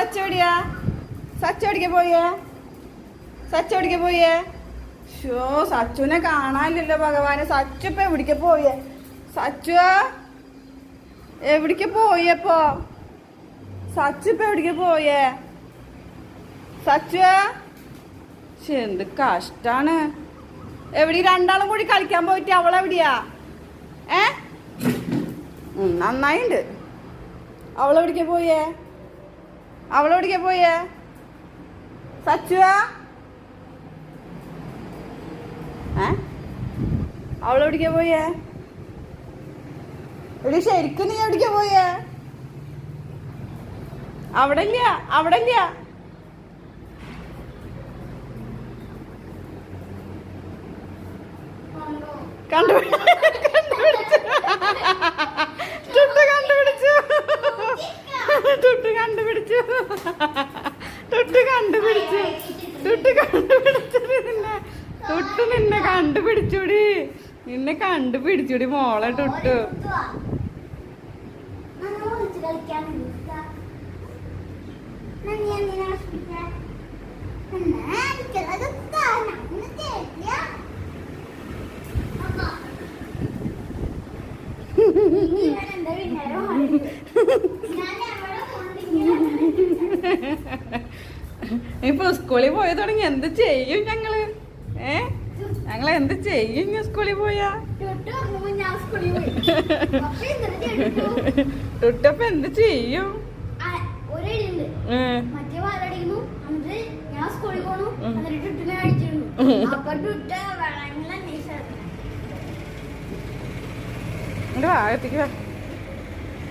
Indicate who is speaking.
Speaker 1: സച്ചോടിയാ? സച്ചോടിക്ക പോയേ? സച്ചോടിക്ക പോയേ? ഷോ സച്ചുനെ കാണാനില്ലല്ലോ ഭഗവാനെ. സച്ചു ഇപ്പൊ എവിടേക്ക് പോയേ? സച്ചു എവിടേക്ക് പോയപ്പോ സച്ചു ഇപ്പൊ എവിടേക്ക് പോയേ? സച്ചു എന്ത് കഷ്ടാണ്. എവിടെ രണ്ടാളും കൂടി കളിക്കാൻ പോയിട്ട് അവളെവിടെയാ? ഏ? നന്നായിണ്ട്. അവളെവിടേക്ക് പോയേ? അവളെവിടേക്ക് പോയേ? സച്ചുവാ? ഏ? അവളെവിടേക്ക് പോയേ? എടി ശരിക്കും നീ എവിടേക്ക് പോയേ? അവിടെ ഇല്ല അവിടെ ഇല്ല കണ്ടുപിടി- കണ്ടുപിടിച്ചു ടുട്ടു കണ്ടുപിടിച്ചു ടുട്ടു കണ്ടുപിടിച്ചു. തൊട്ട് കണ്ടുപിടിച്ചു. തൊട്ട് കണ്ടുപിടിച്ചത് നിന്നെ. തൊട്ട് നിന്നെ കണ്ടുപിടിച്ചുടി. നിന്നെ കണ്ടുപിടിച്ചുടി മോളെ ടുട്ടു ഇപ്പൊ സ്കൂളിൽ പോയി തുടങ്ങി. എന്ത് ചെയ്യും ഞങ്ങൾ? ഏ? ഞങ്ങൾ എന്ത് ചെയ്യും സ്കൂളിൽ പോയാ? ടുട്ടപ്പ എന്ത് ചെയ്യും?
Speaker 2: ഒരേഴുണ്ട്
Speaker 1: ഏ,
Speaker 2: മറ്റേ വാലടിക്കുന്നു എന്നിട്ട് ഞാൻ സ്കൂളിൽ പോണു എന്നിട്ട് ടുട്ടിനെ അടിച്ചിരുന്നു അപ്പൊ ടുട്ട വളരെ
Speaker 1: ഇങ്ങട് വാ, അകത്തേക്ക് വാ.